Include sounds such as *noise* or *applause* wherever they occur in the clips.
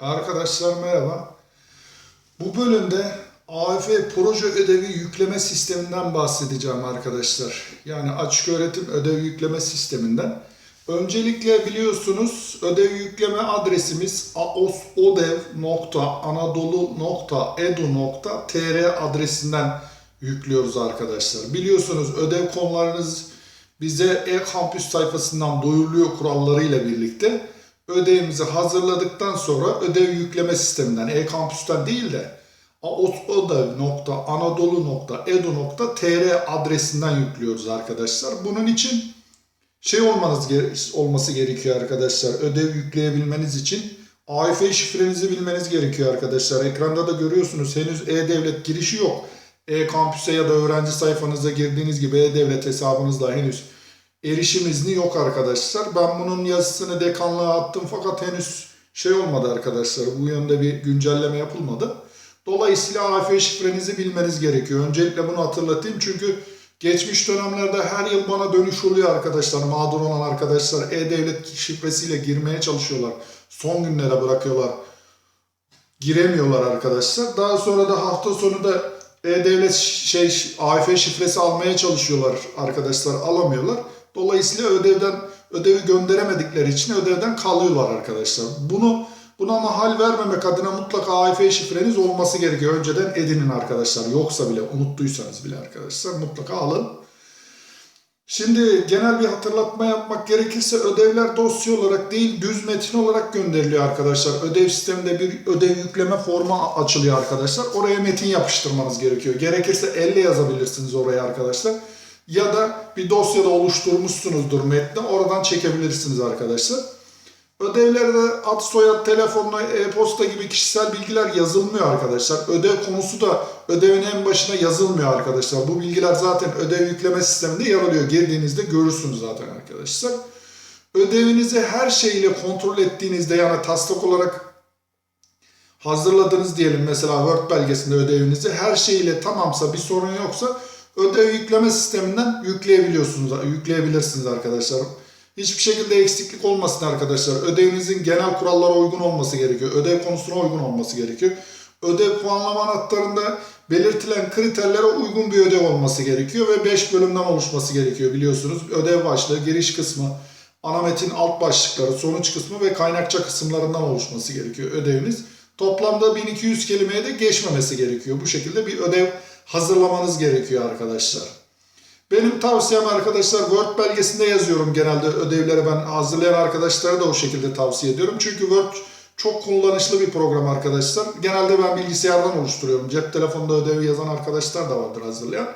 Arkadaşlar merhaba. Bu bölümde AF proje ödevi yükleme sisteminden bahsedeceğim arkadaşlar. Yani açık öğretim ödev yükleme sisteminden. Öncelikle biliyorsunuz ödev yükleme adresimiz aosodev.anadolu.edu.tr adresinden yüklüyoruz arkadaşlar. Biliyorsunuz ödev konularınız bize e-kampüs sayfasından duyuruluyor kurallarıyla birlikte. Ödevimizi hazırladıktan sonra ödev yükleme sisteminden, e-kampüsten değil de aosodev.anadolu.edu.tr adresinden yüklüyoruz arkadaşlar. Bunun için şey olmanız olması gerekiyor arkadaşlar. Ödev yükleyebilmeniz için AIF şifrenizi bilmeniz gerekiyor arkadaşlar. Ekranda da görüyorsunuz henüz e-devlet girişi yok. E-kampüse ya da öğrenci sayfanıza girdiğiniz gibi e-devlet hesabınızla henüz erişim izni yok arkadaşlar. Ben bunun yazısını dekanlığa attım fakat henüz şey olmadı arkadaşlar. Bu yönde bir güncelleme yapılmadı. Dolayısıyla AIF şifrenizi bilmeniz gerekiyor. Öncelikle bunu hatırlatayım çünkü geçmiş dönemlerde her yıl bana dönüş oluyor arkadaşlar. Mağdur olan arkadaşlar e-devlet şifresiyle girmeye çalışıyorlar. Son günlere bırakıyorlar. Giremiyorlar arkadaşlar. Daha sonra da hafta sonu da e-devlet şey AIF şifresi almaya çalışıyorlar arkadaşlar. Alamıyorlar. Dolayısıyla ödevden ödevi gönderemedikleri için ödevden kalıyorlar arkadaşlar. Bunu buna mahal vermemek adına mutlaka AIF şifreniz olması gerekiyor. Önceden edinin arkadaşlar. Yoksa bile unuttuysanız bile arkadaşlar mutlaka alın. Şimdi genel bir hatırlatma yapmak gerekirse ödevler dosya olarak değil düz metin olarak gönderiliyor arkadaşlar. Ödev sisteminde bir ödev yükleme formu açılıyor arkadaşlar. Oraya metin yapıştırmanız gerekiyor. Gerekirse elle yazabilirsiniz oraya arkadaşlar. Ya da bir dosyada oluşturmuşsunuzdur metni oradan çekebilirsiniz arkadaşlar. Ödevlerde ad, soyad, telefonla, e-posta gibi kişisel bilgiler yazılmıyor arkadaşlar. Ödev konusu da ödevin en başına yazılmıyor arkadaşlar. Bu bilgiler zaten ödev yükleme sisteminde yer alıyor. Girdiğinizde görürsünüz zaten arkadaşlar. Ödevinizi her şeyle kontrol ettiğinizde yani taslak olarak hazırladınız diyelim mesela Word belgesinde ödevinizi her şeyle tamamsa bir sorun yoksa ödev yükleme sisteminden yükleyebiliyorsunuz, yükleyebilirsiniz arkadaşlar. Hiçbir şekilde eksiklik olmasın arkadaşlar. Ödevinizin genel kurallara uygun olması gerekiyor. Ödev konusuna uygun olması gerekiyor. Ödev puanlama anahtarında belirtilen kriterlere uygun bir ödev olması gerekiyor ve 5 bölümden oluşması gerekiyor biliyorsunuz. Ödev başlığı, giriş kısmı, ana metin alt başlıkları, sonuç kısmı ve kaynakça kısımlarından oluşması gerekiyor ödeviniz. Toplamda 1200 kelimeye de geçmemesi gerekiyor. Bu şekilde bir ödev hazırlamanız gerekiyor arkadaşlar. Benim tavsiyem arkadaşlar Word belgesinde yazıyorum genelde ödevleri ben hazırlayan arkadaşlara da o şekilde tavsiye ediyorum. Çünkü Word çok kullanışlı bir program arkadaşlar. Genelde ben bilgisayardan oluşturuyorum. Cep telefonunda ödevi yazan arkadaşlar da vardır hazırlayan.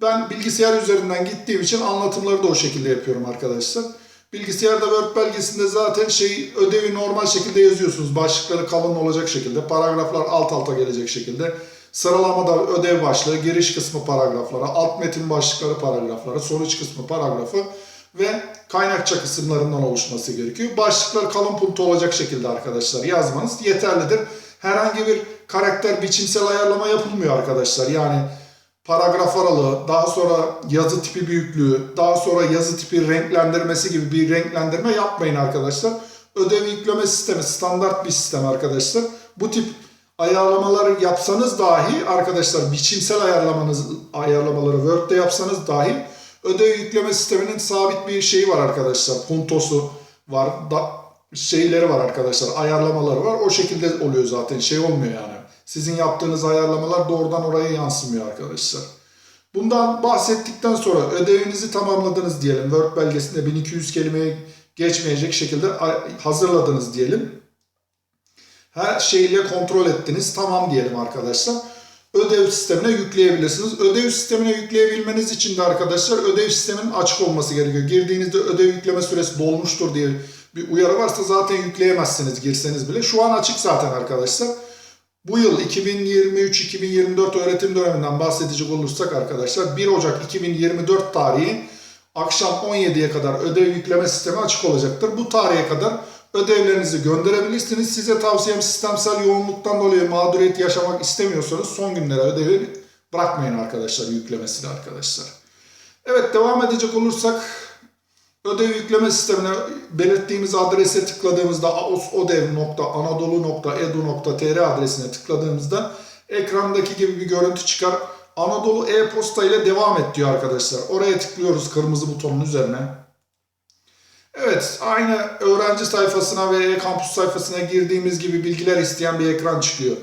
Ben bilgisayar üzerinden gittiğim için anlatımları da o şekilde yapıyorum arkadaşlar. Bilgisayarda Word belgesinde zaten şey ödevi normal şekilde yazıyorsunuz. Başlıkları kalın olacak şekilde, paragraflar alt alta gelecek şekilde. Sıralamada ödev başlığı, giriş kısmı paragrafları, alt metin başlıkları paragrafları, sonuç kısmı paragrafı ve kaynakça kısımlarından oluşması gerekiyor. Başlıklar kalın puntu olacak şekilde arkadaşlar yazmanız yeterlidir. Herhangi bir karakter biçimsel ayarlama yapılmıyor arkadaşlar. Yani paragraf aralığı, daha sonra yazı tipi büyüklüğü, daha sonra yazı tipi renklendirmesi gibi bir renklendirme yapmayın arkadaşlar. Ödev yükleme sistemi standart bir sistem arkadaşlar. Bu tip ayarlamaları yapsanız dahi arkadaşlar biçimsel ayarlamanız ayarlamaları Word'de yapsanız dahi ödev yükleme sisteminin sabit bir şeyi var arkadaşlar. Puntosu var, da, şeyleri var arkadaşlar, ayarlamaları var. O şekilde oluyor zaten. Şey olmuyor yani. Sizin yaptığınız ayarlamalar doğrudan oraya yansımıyor arkadaşlar. Bundan bahsettikten sonra ödevinizi tamamladınız diyelim. Word belgesinde 1200 kelimeye geçmeyecek şekilde hazırladınız diyelim her şeyle kontrol ettiniz. Tamam diyelim arkadaşlar. Ödev sistemine yükleyebilirsiniz. Ödev sistemine yükleyebilmeniz için de arkadaşlar ödev sisteminin açık olması gerekiyor. Girdiğinizde ödev yükleme süresi dolmuştur diye bir uyarı varsa zaten yükleyemezsiniz girseniz bile. Şu an açık zaten arkadaşlar. Bu yıl 2023-2024 öğretim döneminden bahsedecek olursak arkadaşlar 1 Ocak 2024 tarihi akşam 17'ye kadar ödev yükleme sistemi açık olacaktır. Bu tarihe kadar ödevlerinizi gönderebilirsiniz. Size tavsiyem sistemsel yoğunluktan dolayı mağduriyet yaşamak istemiyorsanız son günlere ödevi bırakmayın arkadaşlar yüklemesini arkadaşlar. Evet devam edecek olursak Ödev yükleme sistemine belirttiğimiz adrese tıkladığımızda aosodev.anadolu.edu.tr adresine tıkladığımızda ekrandaki gibi bir görüntü çıkar. Anadolu e-posta ile devam et diyor arkadaşlar. Oraya tıklıyoruz kırmızı butonun üzerine. Evet, aynı öğrenci sayfasına ve e-kampüs sayfasına girdiğimiz gibi bilgiler isteyen bir ekran çıkıyor.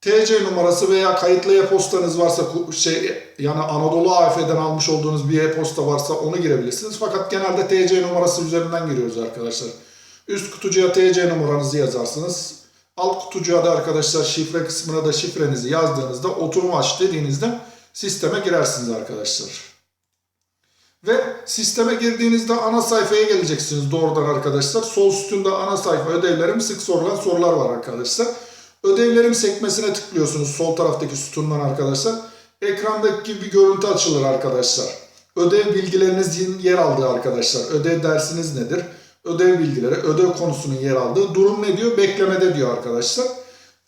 TC numarası veya kayıtlı e-postanız varsa şey yani Anadolu AF'den almış olduğunuz bir e-posta varsa onu girebilirsiniz. Fakat genelde TC numarası üzerinden giriyoruz arkadaşlar. Üst kutucuğa TC numaranızı yazarsınız. Alt kutucuğa da arkadaşlar şifre kısmına da şifrenizi yazdığınızda oturum aç dediğinizde sisteme girersiniz arkadaşlar. Ve sisteme girdiğinizde ana sayfaya geleceksiniz doğrudan arkadaşlar. Sol sütunda ana sayfa ödevlerim sık sorulan sorular var arkadaşlar. Ödevlerim sekmesine tıklıyorsunuz sol taraftaki sütundan arkadaşlar. Ekrandaki gibi bir görüntü açılır arkadaşlar. Ödev bilgilerinizin yer aldığı arkadaşlar. Ödev dersiniz nedir? Ödev bilgileri, ödev konusunun yer aldığı. Durum ne diyor? Beklemede diyor arkadaşlar.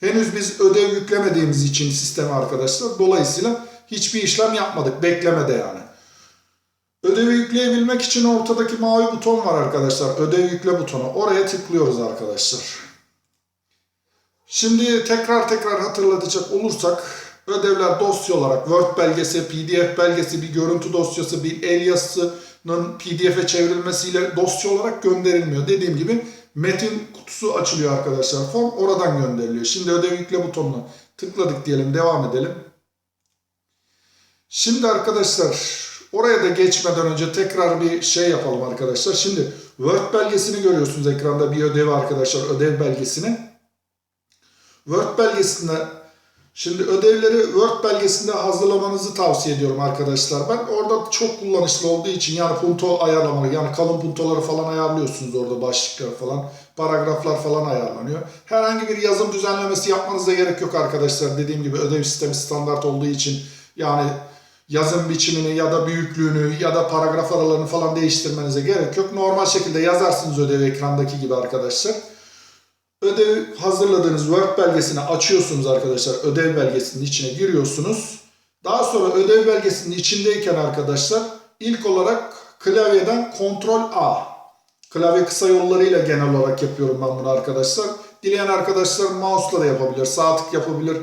Henüz biz ödev yüklemediğimiz için sisteme arkadaşlar. Dolayısıyla hiçbir işlem yapmadık. Beklemede yani. Ödevi yükleyebilmek için ortadaki mavi buton var arkadaşlar. Ödev yükle butonu. Oraya tıklıyoruz arkadaşlar. Şimdi tekrar tekrar hatırlatacak olursak ödevler dosya olarak Word belgesi, PDF belgesi, bir görüntü dosyası, bir el yazısının PDF'e çevrilmesiyle dosya olarak gönderilmiyor. Dediğim gibi metin kutusu açılıyor arkadaşlar. Form oradan gönderiliyor. Şimdi ödev yükle butonuna tıkladık diyelim. Devam edelim. Şimdi arkadaşlar oraya da geçmeden önce tekrar bir şey yapalım arkadaşlar. Şimdi Word belgesini görüyorsunuz ekranda bir ödevi arkadaşlar. Ödev belgesini. Word belgesinde şimdi ödevleri Word belgesinde hazırlamanızı tavsiye ediyorum arkadaşlar. Ben orada çok kullanışlı olduğu için yani punto ayarlamalı yani kalın puntoları falan ayarlıyorsunuz orada başlıklar falan paragraflar falan ayarlanıyor. Herhangi bir yazım düzenlemesi yapmanıza gerek yok arkadaşlar. Dediğim gibi ödev sistemi standart olduğu için yani yazım biçimini ya da büyüklüğünü ya da paragraf aralarını falan değiştirmenize gerek yok. Normal şekilde yazarsınız ödevi ekrandaki gibi arkadaşlar. Ödev hazırladığınız Word belgesini açıyorsunuz arkadaşlar. Ödev belgesinin içine giriyorsunuz. Daha sonra ödev belgesinin içindeyken arkadaşlar ilk olarak klavyeden Ctrl A. Klavye kısa yollarıyla genel olarak yapıyorum ben bunu arkadaşlar. Dileyen arkadaşlar mouse'la da yapabilir, sağ tık yapabilir,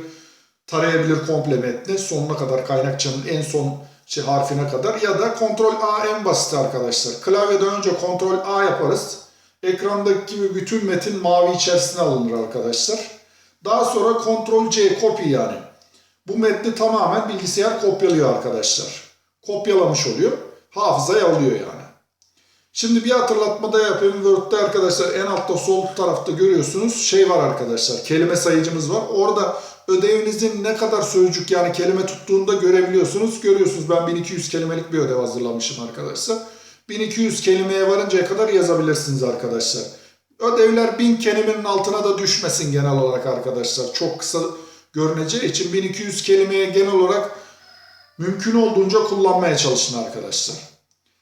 tarayabilir komple metni sonuna kadar kaynakçanın en son şey harfine kadar ya da Ctrl A en basit arkadaşlar. Klavyeden önce Ctrl A yaparız. Ekrandaki gibi bütün metin mavi içerisine alınır arkadaşlar. Daha sonra Ctrl C copy yani. Bu metni tamamen bilgisayar kopyalıyor arkadaşlar. Kopyalamış oluyor. Hafızaya alıyor yani. Şimdi bir hatırlatma da yapayım. Word'de arkadaşlar en altta sol tarafta görüyorsunuz şey var arkadaşlar. Kelime sayıcımız var. Orada ödevinizin ne kadar sözcük yani kelime tuttuğunda görebiliyorsunuz. Görüyorsunuz ben 1200 kelimelik bir ödev hazırlamışım arkadaşlar. 1200 kelimeye varıncaya kadar yazabilirsiniz arkadaşlar. Ödevler 1000 kelimenin altına da düşmesin genel olarak arkadaşlar. Çok kısa görüneceği için 1200 kelimeye genel olarak mümkün olduğunca kullanmaya çalışın arkadaşlar.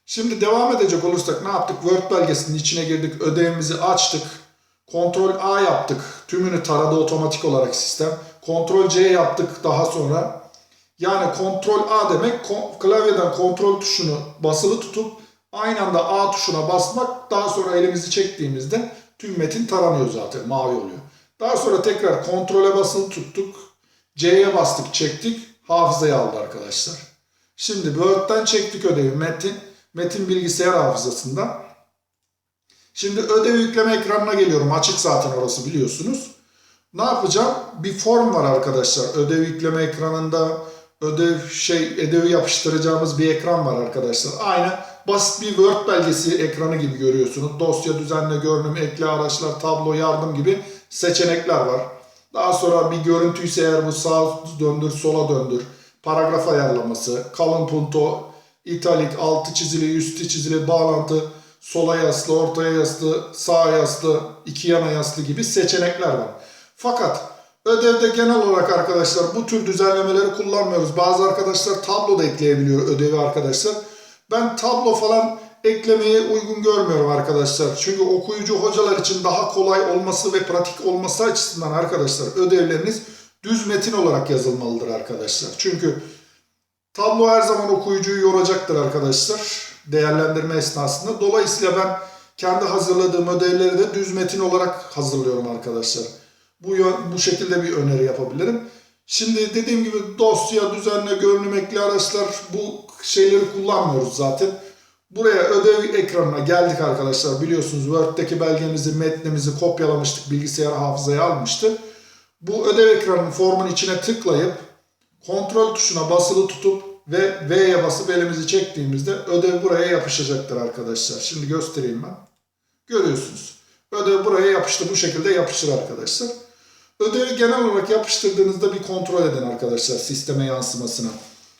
Şimdi devam edecek olursak ne yaptık? Word belgesinin içine girdik, ödevimizi açtık. Ctrl A yaptık. Tümünü taradı otomatik olarak sistem. Ctrl C yaptık daha sonra. Yani Ctrl A demek klavyeden Ctrl tuşunu basılı tutup aynı anda A tuşuna basmak. Daha sonra elimizi çektiğimizde tüm metin taranıyor zaten mavi oluyor. Daha sonra tekrar Ctrl'e basılı tuttuk. C'ye bastık çektik. Hafızaya aldı arkadaşlar. Şimdi Word'den çektik ödevi metin. Metin bilgisayar hafızasından. Şimdi ödev yükleme ekranına geliyorum. Açık zaten orası biliyorsunuz. Ne yapacağım? Bir form var arkadaşlar. Ödev yükleme ekranında ödev şey ödevi yapıştıracağımız bir ekran var arkadaşlar. Aynı basit bir Word belgesi ekranı gibi görüyorsunuz. Dosya düzenle, görünüm, ekle araçlar, tablo, yardım gibi seçenekler var. Daha sonra bir görüntüyse eğer bu sağa döndür, sola döndür. Paragraf ayarlaması, kalın punto, italik, altı çizili, üstü çizili, bağlantı, sola yaslı, ortaya yaslı, sağa yaslı, iki yana yaslı gibi seçenekler var. Fakat ödevde genel olarak arkadaşlar bu tür düzenlemeleri kullanmıyoruz. Bazı arkadaşlar tablo da ekleyebiliyor ödevi arkadaşlar. Ben tablo falan eklemeye uygun görmüyorum arkadaşlar. Çünkü okuyucu hocalar için daha kolay olması ve pratik olması açısından arkadaşlar ödevleriniz düz metin olarak yazılmalıdır arkadaşlar. Çünkü tablo her zaman okuyucuyu yoracaktır arkadaşlar. değerlendirme esnasında. Dolayısıyla ben kendi hazırladığım ödevleri de düz metin olarak hazırlıyorum arkadaşlar. Bu bu şekilde bir öneri yapabilirim. Şimdi dediğim gibi dosya, düzenle, görünüm ekli araçlar bu şeyleri kullanmıyoruz zaten. Buraya ödev ekranına geldik arkadaşlar. Biliyorsunuz Word'deki belgemizi, metnimizi kopyalamıştık. Bilgisayar hafızaya almıştı. Bu ödev ekranının formun içine tıklayıp kontrol tuşuna basılı tutup ve V'ye basıp elimizi çektiğimizde ödev buraya yapışacaktır arkadaşlar. Şimdi göstereyim ben. Görüyorsunuz. Ödev buraya yapıştı. Bu şekilde yapışır arkadaşlar. Ödevi genel olarak yapıştırdığınızda bir kontrol edin arkadaşlar sisteme yansımasını.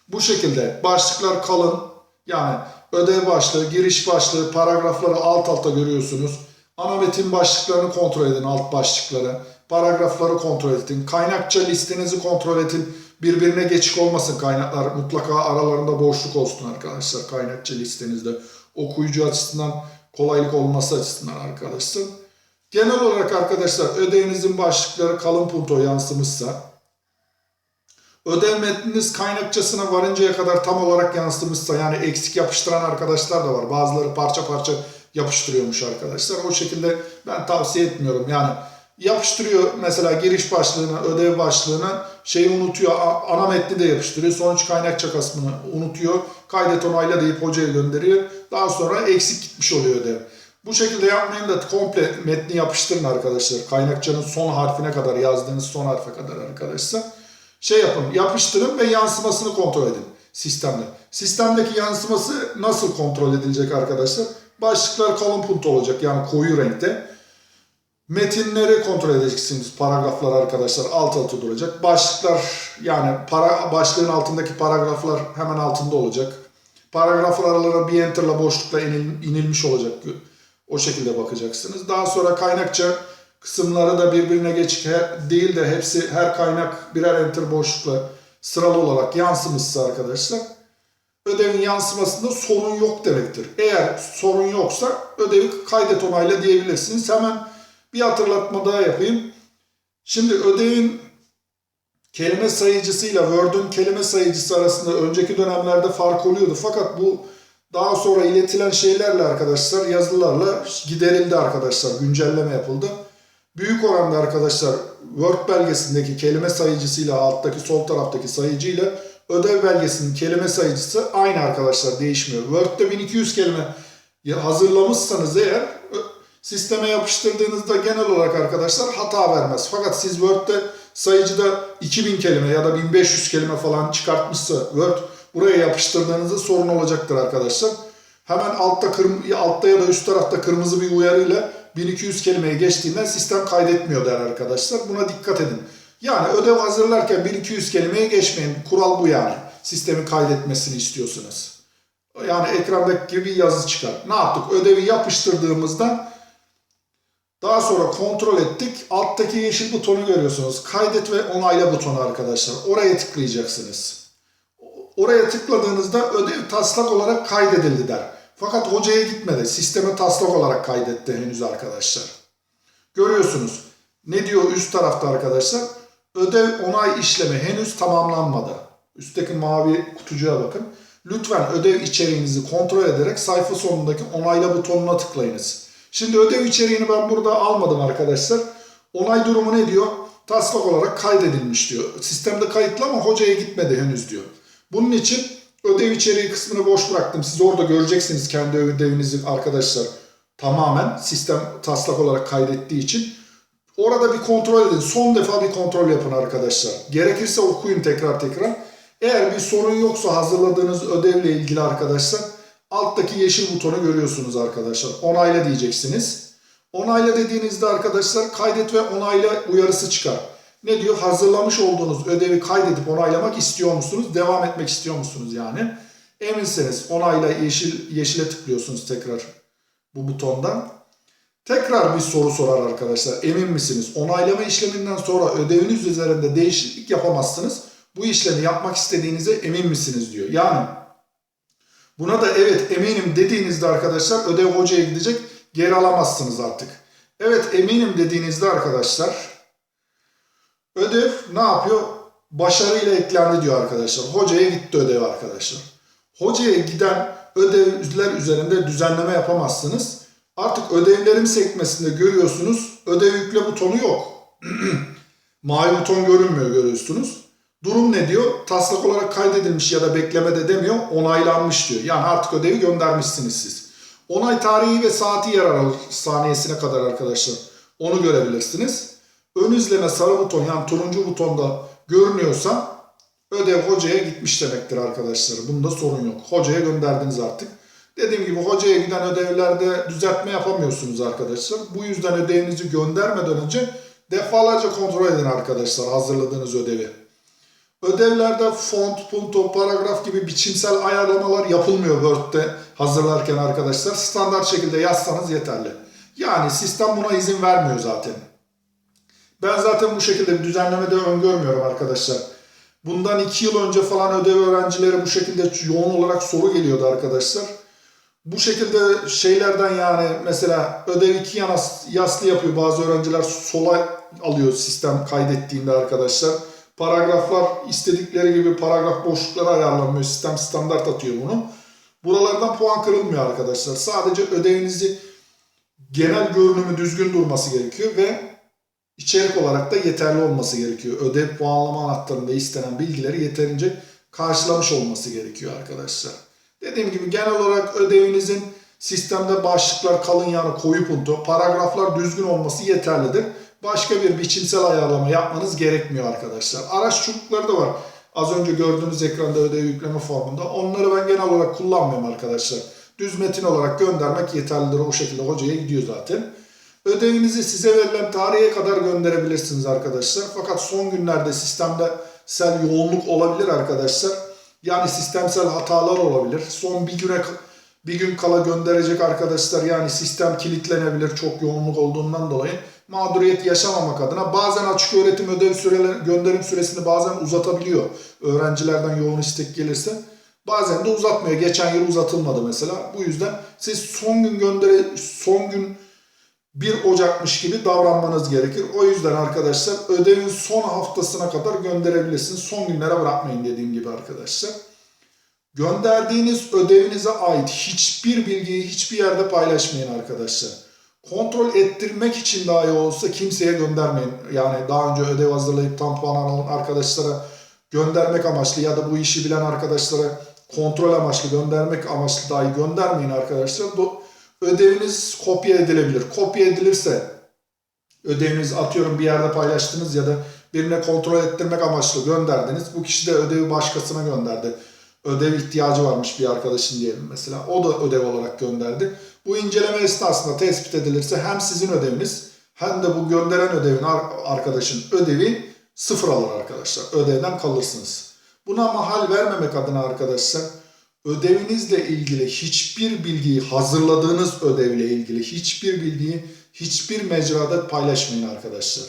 Bu şekilde başlıklar kalın. Yani ödev başlığı, giriş başlığı, paragrafları alt alta görüyorsunuz. Ana metin başlıklarını kontrol edin, alt başlıkları. Paragrafları kontrol edin. Kaynakça listenizi kontrol edin. Birbirine geçik olmasın kaynaklar. Mutlaka aralarında boşluk olsun arkadaşlar kaynakça listenizde. Okuyucu açısından kolaylık olması açısından arkadaşlar. Genel olarak arkadaşlar ödevinizin başlıkları kalın punto yansımışsa, ödev metniniz kaynakçasına varıncaya kadar tam olarak yansımışsa yani eksik yapıştıran arkadaşlar da var. Bazıları parça parça yapıştırıyormuş arkadaşlar. O şekilde ben tavsiye etmiyorum. Yani yapıştırıyor mesela giriş başlığına, ödev başlığına şeyi unutuyor. Ana metni de yapıştırıyor. Sonuç kaynakça kısmını unutuyor. Kaydet onayla deyip hocaya gönderiyor. Daha sonra eksik gitmiş oluyor ödev. Bu şekilde yapmayın da komple metni yapıştırın arkadaşlar. Kaynakçanın son harfine kadar yazdığınız son harfe kadar arkadaşlar. Şey yapın yapıştırın ve yansımasını kontrol edin sistemde. Sistemdeki yansıması nasıl kontrol edilecek arkadaşlar? Başlıklar kalın punto olacak yani koyu renkte. Metinleri kontrol edeceksiniz. Paragraflar arkadaşlar alt alta duracak. Başlıklar yani para, başlığın altındaki paragraflar hemen altında olacak. Paragraflar aralarına bir enterla boşlukla inil- inilmiş olacak. O şekilde bakacaksınız. Daha sonra kaynakça kısımları da birbirine geçik değil de hepsi her kaynak birer enter boşlukla sıralı olarak yansımışsa arkadaşlar ödevin yansımasında sorun yok demektir. Eğer sorun yoksa ödevi kaydet onayla diyebilirsiniz. Hemen bir hatırlatma daha yapayım. Şimdi ödevin kelime sayıcısıyla Word'ün kelime sayıcısı arasında önceki dönemlerde fark oluyordu. Fakat bu daha sonra iletilen şeylerle arkadaşlar yazılarla giderildi arkadaşlar. Güncelleme yapıldı. Büyük oranda arkadaşlar Word belgesindeki kelime sayıcısıyla alttaki sol taraftaki sayıcıyla ödev belgesinin kelime sayıcısı aynı arkadaşlar değişmiyor. Word'de 1200 kelime hazırlamışsanız eğer sisteme yapıştırdığınızda genel olarak arkadaşlar hata vermez. Fakat siz Word'de sayıcıda 2000 kelime ya da 1500 kelime falan çıkartmışsa Word buraya yapıştırdığınızda sorun olacaktır arkadaşlar. Hemen altta kırm altta ya da üst tarafta kırmızı bir uyarıyla 1200 kelimeye geçtiğinden sistem kaydetmiyor der arkadaşlar. Buna dikkat edin. Yani ödev hazırlarken 1200 kelimeye geçmeyin. Kural bu yani. Sistemin kaydetmesini istiyorsunuz. Yani ekrandaki gibi yazı çıkar. Ne yaptık? Ödevi yapıştırdığımızda daha sonra kontrol ettik. Alttaki yeşil butonu görüyorsunuz. Kaydet ve onayla butonu arkadaşlar. Oraya tıklayacaksınız. Oraya tıkladığınızda ödev taslak olarak kaydedildi der. Fakat hocaya gitmedi. Sisteme taslak olarak kaydetti henüz arkadaşlar. Görüyorsunuz. Ne diyor üst tarafta arkadaşlar? Ödev onay işlemi henüz tamamlanmadı. Üstteki mavi kutucuğa bakın. Lütfen ödev içeriğinizi kontrol ederek sayfa sonundaki onayla butonuna tıklayınız. Şimdi ödev içeriğini ben burada almadım arkadaşlar. Onay durumu ne diyor? Taslak olarak kaydedilmiş diyor. Sistemde kayıtlı ama hocaya gitmedi henüz diyor. Bunun için ödev içeriği kısmını boş bıraktım. Siz orada göreceksiniz kendi ödevinizi arkadaşlar. Tamamen sistem taslak olarak kaydettiği için. Orada bir kontrol edin. Son defa bir kontrol yapın arkadaşlar. Gerekirse okuyun tekrar tekrar. Eğer bir sorun yoksa hazırladığınız ödevle ilgili arkadaşlar alttaki yeşil butonu görüyorsunuz arkadaşlar. Onayla diyeceksiniz. Onayla dediğinizde arkadaşlar kaydet ve onayla uyarısı çıkar. Ne diyor? Hazırlamış olduğunuz ödevi kaydedip onaylamak istiyor musunuz? Devam etmek istiyor musunuz yani? Eminseniz onayla yeşil yeşile tıklıyorsunuz tekrar bu butondan. Tekrar bir soru sorar arkadaşlar. Emin misiniz? Onaylama işleminden sonra ödeviniz üzerinde değişiklik yapamazsınız. Bu işlemi yapmak istediğinize emin misiniz diyor. Yani buna da evet eminim dediğinizde arkadaşlar ödev hocaya gidecek. Geri alamazsınız artık. Evet eminim dediğinizde arkadaşlar ödev ne yapıyor? Başarıyla eklendi diyor arkadaşlar. Hocaya gitti ödev arkadaşlar. Hocaya giden ödevler üzerinde düzenleme yapamazsınız. Artık ödevlerim sekmesinde görüyorsunuz ödev yükle butonu yok. *clears throat* Mavi buton görünmüyor görüyorsunuz. Durum ne diyor? Taslak olarak kaydedilmiş ya da beklemede demiyor, onaylanmış diyor. Yani artık ödevi göndermişsiniz siz. Onay tarihi ve saati yer alır saniyesine kadar arkadaşlar. Onu görebilirsiniz. Ön izleme sarı buton yani turuncu butonda görünüyorsa ödev hocaya gitmiş demektir arkadaşlar. Bunda sorun yok. Hocaya gönderdiniz artık. Dediğim gibi hocaya giden ödevlerde düzeltme yapamıyorsunuz arkadaşlar. Bu yüzden ödevinizi göndermeden önce defalarca kontrol edin arkadaşlar hazırladığınız ödevi. Ödevlerde font, punto, paragraf gibi biçimsel ayarlamalar yapılmıyor Word'de hazırlarken arkadaşlar. Standart şekilde yazsanız yeterli. Yani sistem buna izin vermiyor zaten. Ben zaten bu şekilde bir düzenlemede öngörmüyorum arkadaşlar. Bundan iki yıl önce falan ödev öğrencilere bu şekilde yoğun olarak soru geliyordu arkadaşlar. Bu şekilde şeylerden yani mesela ödev iki yana yaslı yapıyor bazı öğrenciler sola alıyor sistem kaydettiğinde arkadaşlar. Paragraflar istedikleri gibi paragraf boşlukları ayarlanmıyor. Sistem standart atıyor bunu. Buralardan puan kırılmıyor arkadaşlar. Sadece ödevinizi genel görünümü düzgün durması gerekiyor ve içerik olarak da yeterli olması gerekiyor. Ödev puanlama anahtarında istenen bilgileri yeterince karşılamış olması gerekiyor arkadaşlar. Dediğim gibi genel olarak ödevinizin sistemde başlıklar kalın yani koyu punto, paragraflar düzgün olması yeterlidir. Başka bir biçimsel ayarlama yapmanız gerekmiyor arkadaşlar. Araç çubukları da var. Az önce gördüğünüz ekranda ödev yükleme formunda. Onları ben genel olarak kullanmıyorum arkadaşlar. Düz metin olarak göndermek yeterlidir. O şekilde hocaya gidiyor zaten. Ödevinizi size verilen tarihe kadar gönderebilirsiniz arkadaşlar. Fakat son günlerde sistemde sel yoğunluk olabilir arkadaşlar. Yani sistemsel hatalar olabilir. Son bir güne bir gün kala gönderecek arkadaşlar yani sistem kilitlenebilir çok yoğunluk olduğundan dolayı mağduriyet yaşamamak adına bazen açık öğretim ödev süreleri, gönderim süresini bazen uzatabiliyor. Öğrencilerden yoğun istek gelirse. Bazen de uzatmıyor. Geçen yıl uzatılmadı mesela. Bu yüzden siz son gün göndere son gün 1 Ocak'mış gibi davranmanız gerekir. O yüzden arkadaşlar ödevin son haftasına kadar gönderebilirsiniz. Son günlere bırakmayın dediğim gibi arkadaşlar. Gönderdiğiniz ödevinize ait hiçbir bilgiyi hiçbir yerde paylaşmayın arkadaşlar. Kontrol ettirmek için dahi olsa kimseye göndermeyin. Yani daha önce ödev hazırlayıp tam puan alan arkadaşlara göndermek amaçlı ya da bu işi bilen arkadaşlara kontrol amaçlı göndermek amaçlı dahi göndermeyin arkadaşlar. Ödeviniz kopya edilebilir. Kopya edilirse ödeviniz atıyorum bir yerde paylaştınız ya da birine kontrol ettirmek amaçlı gönderdiniz. Bu kişi de ödevi başkasına gönderdi ödev ihtiyacı varmış bir arkadaşın diyelim mesela. O da ödev olarak gönderdi. Bu inceleme esnasında tespit edilirse hem sizin ödeviniz hem de bu gönderen ödevin arkadaşın ödevi sıfır alır arkadaşlar. Ödevden kalırsınız. Buna mahal vermemek adına arkadaşlar ödevinizle ilgili hiçbir bilgiyi hazırladığınız ödevle ilgili hiçbir bilgiyi hiçbir mecrada paylaşmayın arkadaşlar.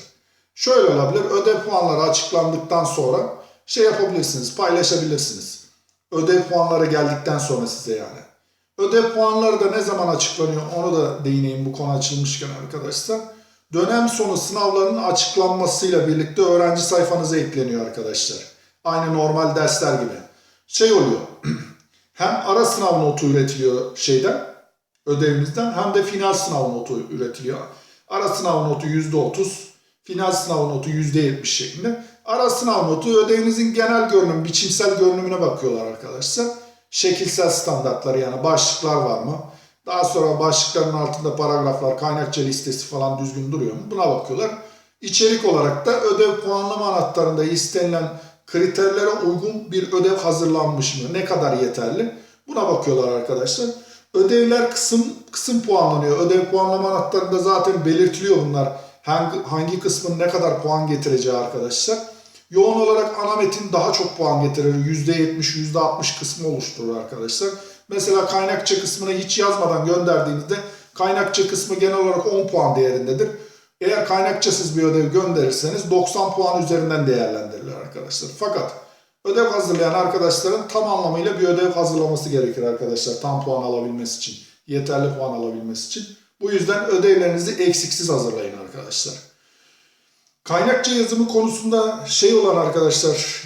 Şöyle olabilir. Ödev puanları açıklandıktan sonra şey yapabilirsiniz, paylaşabilirsiniz. Ödev puanları geldikten sonra size yani. Ödev puanları da ne zaman açıklanıyor onu da değineyim bu konu açılmışken arkadaşlar. Dönem sonu sınavların açıklanmasıyla birlikte öğrenci sayfanıza ekleniyor arkadaşlar. Aynı normal dersler gibi. Şey oluyor. *clears throat* hem ara sınav notu üretiliyor şeyden, ödevinizden hem de final sınav notu üretiliyor. Ara sınav notu %30, final sınav notu %70 şeklinde. Ara sınav notu ödevinizin genel görünüm, biçimsel görünümüne bakıyorlar arkadaşlar. Şekilsel standartları yani başlıklar var mı? Daha sonra başlıkların altında paragraflar, kaynakça listesi falan düzgün duruyor mu? Buna bakıyorlar. İçerik olarak da ödev puanlama anahtarında istenilen kriterlere uygun bir ödev hazırlanmış mı? Ne kadar yeterli? Buna bakıyorlar arkadaşlar. Ödevler kısım kısım puanlanıyor. Ödev puanlama anahtarında zaten belirtiliyor bunlar. Hangi, hangi kısmın ne kadar puan getireceği arkadaşlar. Yoğun olarak ana metin daha çok puan getirir. %70, %60 kısmı oluşturur arkadaşlar. Mesela kaynakça kısmını hiç yazmadan gönderdiğinizde kaynakça kısmı genel olarak 10 puan değerindedir. Eğer kaynakçasız bir ödev gönderirseniz 90 puan üzerinden değerlendirilir arkadaşlar. Fakat ödev hazırlayan arkadaşların tam anlamıyla bir ödev hazırlaması gerekir arkadaşlar. Tam puan alabilmesi için, yeterli puan alabilmesi için. Bu yüzden ödevlerinizi eksiksiz hazırlayın arkadaşlar. Kaynakça yazımı konusunda şey olan arkadaşlar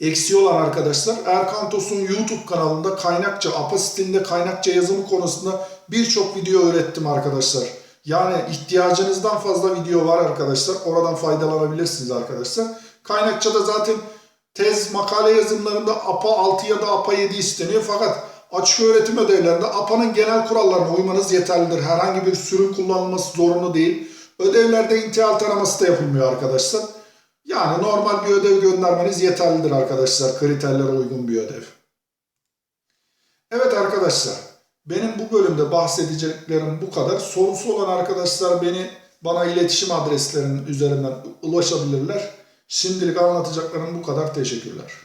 eksiği olan arkadaşlar Erkantos'un YouTube kanalında kaynakça, APA stilinde kaynakça yazımı konusunda birçok video öğrettim arkadaşlar. Yani ihtiyacınızdan fazla video var arkadaşlar. Oradan faydalanabilirsiniz arkadaşlar. Kaynakçada zaten tez, makale yazımlarında APA 6 ya da APA 7 isteniyor. Fakat açık öğretim ödevlerinde APA'nın genel kurallarına uymanız yeterlidir. Herhangi bir sürüm kullanılması zorunlu değil. Ödevlerde intihal taraması da yapılmıyor arkadaşlar. Yani normal bir ödev göndermeniz yeterlidir arkadaşlar. Kriterlere uygun bir ödev. Evet arkadaşlar. Benim bu bölümde bahsedeceklerim bu kadar. Sorusu olan arkadaşlar beni bana iletişim adreslerinin üzerinden ulaşabilirler. Şimdilik anlatacaklarım bu kadar. Teşekkürler.